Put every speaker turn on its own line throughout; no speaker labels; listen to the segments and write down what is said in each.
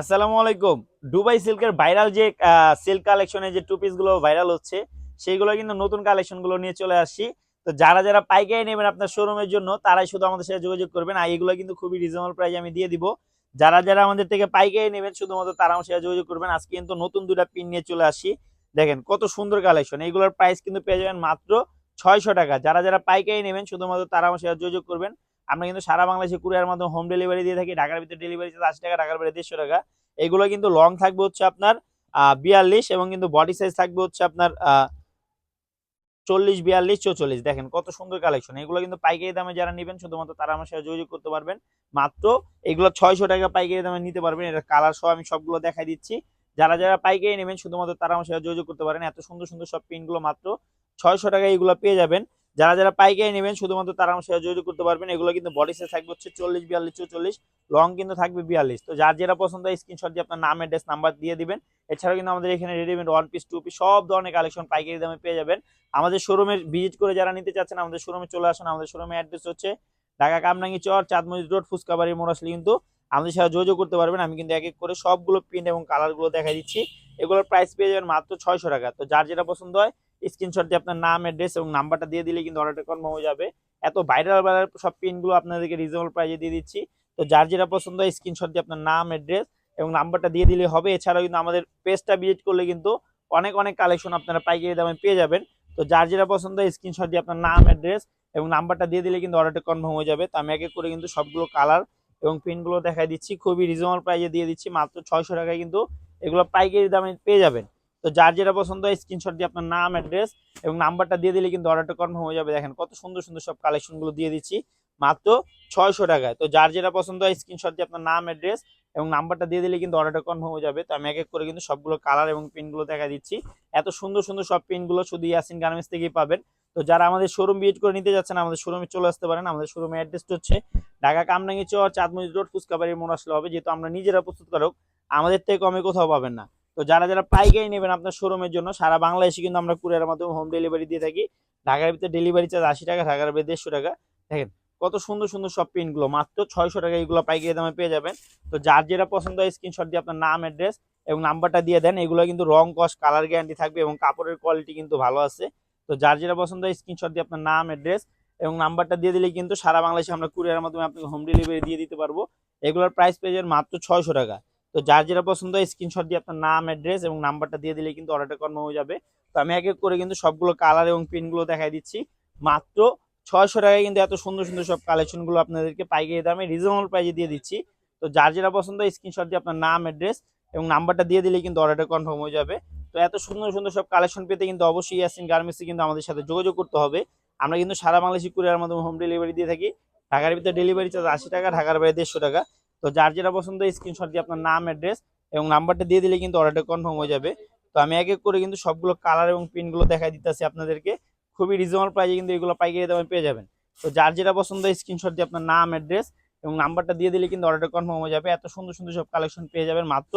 আসসালামু আলাইকুম। দুবাই সিল্কের ভাইরাল যে সিল্ক কালেকশনে যে টু ভাইরাল হচ্ছে, সেইগুলো কিন্তু নতুন নিয়ে চলে আসছি। তো যারা যারা পাইকারি নেবেন আপনার শোরুমের জন্য, তারাই শুধু আমাদের সাথে যোগাযোগ করবেন। আর এগুলো কিন্তু খুবই রিজনেবল আমি দিয়ে দিব। যারা যারা আমাদের থেকে পাইকারি নেবেন, শুধুমাত্র তারা আমার সাথে যোগাযোগ করবেন। আজকে কিন্তু নতুন দুটা পিন নিয়ে চলে আসি দেখেন, কত সুন্দর কালেকশন এইগুলোর প্রাইস কিন্তু পেয়ে যাবেন মাত্র ছয়শো টাকা। যারা যারা পাইকারি নেবেন, শুধুমাত্র তারা আমার সাথে যোগাযোগ করবেন। আমরা কিন্তু সারা বাংলাদেশে কুরিয়ার মাধ্যমে হোম ডেলিভারি দিয়ে থাকি, ঢাকার ভিতরে ডেলিভারি চার্জ আশি টাকা, ঢাকার বাইরে দেড়শো টাকা। এগুলো কিন্তু লং থাকবে হচ্ছে আপনার বিয়াল্লিশ এবং কিন্তু বডি সাইজ থাকবে হচ্ছে আপনার চল্লিশ, বিয়াল্লিশ, চৌচল্লিশ। দেখেন কত সুন্দর কালেকশন এগুলো কিন্তু পাইকারি দামে যারা নেবেন, শুধুমাত্র তারা আমার সাথে যোগাযোগ করতে পারবেন। মাত্র এগুলো ছয়শো টাকা পাইকারি দামে নিতে পারবেন। এটা কালার সহ আমি সবগুলো দেখাই দিচ্ছি। যারা যারা পাইকারি নেবেন, শুধুমাত্র তারা আমার সাথে যোগাযোগ করতে পারেন। এত সুন্দর সুন্দর সব পিনগুলো মাত্র ছয়শো টাকায় এগুলো পেয়ে যাবেন। যারা যারা পাইকারি নেবেন, শুধুমাত্র তারা আমার সাথে যোগাযোগ করতে পারবেন। এগুলো কিন্তু বডি সাইজ থাকবে হচ্ছে চল্লিশ, বিয়াল্লিশ চল্লিশ লং কিন্তু থাকবে বিয়াল্লিশ। তো যার যেটা পছন্দ হয় স্ক্রিনশট দিয়ে আপনার নাম অ্যাড্রেস নাম্বার দিয়ে দিবেন। এছাড়াও কিন্তু আমাদের এখানে readymade one piece two piece সব ধরনের কালেকশন পাইকারি দামে পেয়ে যাবেন। আমাদের শোরুমে ভিজিট করে যারা নিতে চাচ্ছেন, আমাদের শোরুমে চলে আসুন। আমাদের শোরুমে অ্যাড্রেস হচ্ছে ঢাকা কামরাঙ্গি চর, চাঁদ মসজিদ রোড, ফুচকাবাড়ি মোড়াসলি কিন্তু আমাদের সাথে যোগাযোগ করতে পারবেন। আমি কিন্তু এক এক করে সবগুলো প্রিন্ট এবং কালারগুলো দেখা দিচ্ছি। এগুলোর প্রাইস পেয়ে যাবেন মাত্র ছয়শো টাকা। তো যার যেটা পছন্দ হয় স্ক্রিনশট দিয়ে আপনার নাম অ্যাড্রেস এবং নাম্বারটা দিয়ে দিলে কিন্তু অর্ডারটা কনফার্ম হয়ে যাবে। এত ভাইরাল ভাইরাল সব পিনগুলো আপনাদেরকে রিজনেবল প্রাইজে দিয়ে দিচ্ছি। তো যার যেটা পছন্দ হয় স্ক্রিনশট দিয়ে আপনার নাম অ্যাড্রেস এবং নাম্বারটা দিয়ে দিলে হবে। এছাড়াও কিন্তু আমাদের পেজটা ভিজিট করলে কিন্তু অনেক অনেক কালেকশন আপনারা পাইকারি দামে পেয়ে যাবেন। তো যার যেটা পছন্দ হয় স্ক্রিনশট দিয়ে আপনার নাম অ্যাড্রেস এবং নাম্বারটা দিয়ে দিলে কিন্তু অর্ডারটা কনফার্ম হয়ে যাবে। তো আমি এক এক করে কিন্তু সবগুলো কালার এবং প্রিন্টগুলো দেখাই দিচ্ছি। খুবই রিজনেবল প্রাইসে দিয়ে দিচ্ছি। মাত্র ছয়শো টাকায় কিন্তু এগুলো পাইকারি দামে পেয়ে যাবেন। তো যার যেটা পছন্দ হয় স্ক্রিনশট দিয়ে আপনার নাম অ্যাড্রেস এবং নাম্বারটা দিয়ে দিলে কিন্তু অর্ডারটা কনফার্ম হয়ে যাবে। দেখেন কত সুন্দর সুন্দর সব কালেকশনগুলো দিয়ে দিচ্ছি। মাত্র ছয়শো টাকায়। তো যার যেটা পছন্দ হয় স্ক্রিনশট দিয়ে আপনার নাম অ্যাড্রেস এবং নাম্বারটা দিয়ে দিলে কিন্তু অর্ডারটা কনফার্ম হয়ে যাবে। তো আমি এক এক করে কিন্তু সবগুলো কালার এবং পিনগুলো দেখা দিচ্ছি। এত সুন্দর সুন্দর সব পিনগুলো শুধু ইয়াসিন গার্মেন্টস থেকেই পাবেন। তো যারা আমাদের শোরুম ভিজিট করে নিতে যাচ্ছেন, আমাদের শোরুমে চলে আসতে পারেন। আমাদের শোরুমের অ্যাড্রেসটা হচ্ছে ঢাকা কামরাঙ্গি চর চাঁদমজিদ রোড ফুচকাবাড়ির মোড় হবে। যেহেতু আমরা নিজেরা প্রস্তুত করক, আমাদের থেকে কমে কোথাও পাবেন না। তো যারা যারা পাইকারি নেবেন আপনার শোরুমের জন্য, সারা বাংলাদেশে কিন্তু আমরা কুরিয়ারের মাধ্যমে হোম ডেলিভারি দিয়ে থাকি। ঢাকার ভিতরে ডেলিভারি চার্জ আশি টাকা, ঢাকার ভিতরে দেড়শো টাকা। দেখেন, কত সুন্দর সুন্দর সব পিনগুলো মাত্র ছয়শো টাকা এগুলো পাইকারি দামে পেয়ে যাবেন। তো যার যেটা পছন্দ হয় স্ক্রিনশট দিয়ে আপনার নাম অ্যাড্রেস এবং নাম্বারটা দিয়ে দেন। এগুলো কিন্তু রং কস কালার গ্যারান্টি থাকবে এবং কাপড়ের কোয়ালিটি কিন্তু ভালো আছে। তো যার যেটা পছন্দ হয় স্ক্রিনশট দিয়ে আপনার নাম অ্যাড্রেস এবং নাম্বারটা দিয়ে দিলে কিন্তু সারা বাংলাদেশে আমরা কুরিয়ারের মাধ্যমে আপনাকে হোম ডেলিভারি দিয়ে দিতে পারব। এগুলোর প্রাইস পেয়ে যাবেন মাত্র ছয়শো টাকা। তো যার যেটা পছন্দ হয় স্ক্রিনশট দিয়ে আপনার নাম অ্যাড্রেস এবং নাম্বারটা দিয়ে দিলে কিন্তু অর্ডারটা কনফার্ম হয়ে যাবে। তো আমি এক এক করে কিন্তু সবগুলো কালার এবং পিনগুলো দেখাই দিচ্ছি। মাত্র ছয়শো টাকায় কিন্তু এত সুন্দর সুন্দর সব কালেকশনগুলো আপনাদেরকে পাইকারি দামে রিজনেবল প্রাইসে দিয়ে দিচ্ছি। তো যার যেটা পছন্দ হয় স্ক্রিনশট দিয়ে আপনার নাম অ্যাড্রেস এবং নাম্বারটা দিয়ে দিলে কিন্তু অর্ডারটা কনফার্ম হয়ে যাবে। তো এত সুন্দর সুন্দর সব কালেকশন পেতে কিন্তু অবশ্যই ইয়াসিন গার্মেন্টসে কিন্তু আমাদের সাথে যোগাযোগ করতে হবে। আমরা কিন্তু সারা বাংলাদেশি কুরিয়ার মাধ্যমে হোম ডেলিভারি দিয়ে থাকি। ঢাকার ভিতরে ডেলিভারি চার্জ আশি টাকা, ঢাকার বাইরে দেড়শো টাকা। তো যার যেটা পছন্দ স্ক্রিনশট দিয়ে আপনার নাম অ্যাড্রেস এবং নাম্বারটা দিয়ে দিলে কিন্তু অর্ডারটা কনফার্ম হয়ে যাবে। তো আমি এক এক করে কিন্তু সবগুলো কালার এবং পিনগুলো দেখাই দিতেছি আপনাদেরকে। খুবই রিজনেবল প্রাইসে কিন্তু এগুলো পাইকারি দামে পেয়ে যাবেন। তো যার যেটা পছন্দ স্ক্রিনশট দিয়ে আপনার নাম অ্যাড্রেস এবং নাম্বারটা দিয়ে দিলে কিন্তু অর্ডারটা কনফার্ম হয়ে যাবে। এত সুন্দর সুন্দর সব কালেকশন পেয়ে যাবেন মাত্র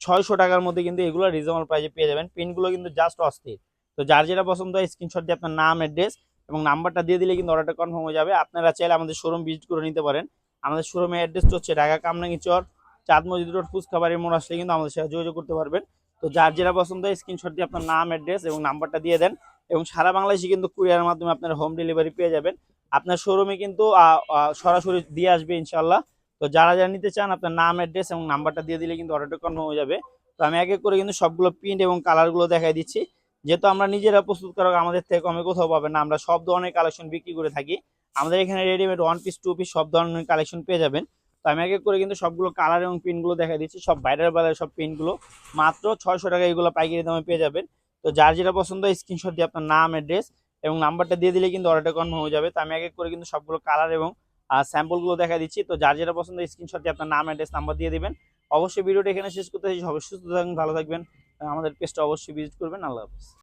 ছয়শো টাকার মধ্যে কিন্তু এগুলো রিজনেবল প্রাইসে পেয়ে যাবেন। পিনগুলো কিন্তু জাস্ট অস্থির। তো যার যেটা পছন্দ হয় স্ক্রিনশট দিয়ে আপনার নাম অ্যাড্রেস এবং নাম্বারটা দিয়ে দিলে কিন্তু অর্ডারটা কনফার্ম হয়ে যাবে। আপনারা চাইলে আমাদের শোরুম ভিজিট করে নিতে পারেন। আমাদের শোরুমের অ্যাড্রেসটা হচ্ছে ঢাকা কামরাঙ্গি চর, চাঁদ মসজিদ রোড ফুচকাবাড়ির মোড় আসলে কিন্তু আমাদের সাথে যোগাযোগ করতে পারবেন। তো যার যেটা পছন্দ হয় স্ক্রিনশট দিয়ে আপনার নাম অ্যাড্রেস এবং নাম্বারটা দিয়ে দেন এবং সারা বাংলাদেশে কিন্তু কুরিয়ারের মাধ্যমে আপনারা হোম ডেলিভারি পেয়ে যাবেন। আপনার শোরুমে কিন্তু সরাসরি দিয়ে আসবে ইনশাল্লাহ তো যারা যারা নিতে চান আপনার নাম অ্যাড্রেস এবং নাম্বারটা দিয়ে দিলে কিন্তু অর্ডারটা কনফার্ম হয়ে যাবে। তো আমি এক এক করে কিন্তু সবগুলো প্রিন্ট এবং কালারগুলো দেখাই দিচ্ছি। যেহেতু আমরা নিজেরা প্রস্তুত করা আমাদের থেকে কমে কোথাও পাবেন না। আমরা সব ধরনের কালেকশন বিক্রি করে থাকি। আমাদের এখানে readymade one piece two piece সব ধরনের কালেকশন পেয়ে যাবেন। তো আমি এক এক করে কিন্তু সবগুলো কালার এবং পিনগুলো দেখা দিচ্ছি। সব বাইরের বাইরের সব পিনগুলো মাত্র ছয়শো টাকা এগুলো পাইকারি দামে পেয়ে যাবেন। তো যার যেটা পছন্দ স্ক্রিনশট দিয়ে আপনার নাম অ্যাড্রেস এবং নাম্বারটা দিয়ে দিলে কিন্তু অর্ডারটা কনফার্ম হয়ে যাবে। তো আমি এক এক করে কিন্তু সবগুলো কালার এবং স্যাম্পলগুলো দেখা দিচ্ছি। তো যার যেটা পছন্দ স্ক্রিনশট দিয়ে আপনার নাম অ্যাড্রেস নাম্বার দিয়ে দেবেন। অবশ্যই ভিডিওটা এখানে শেষ করতে সুস্থ থাকবেন ভালো থাকবেন। আমাদের পেজটা অবশ্যই ভিজিট করবেন। আল্লাহ হাফিজ।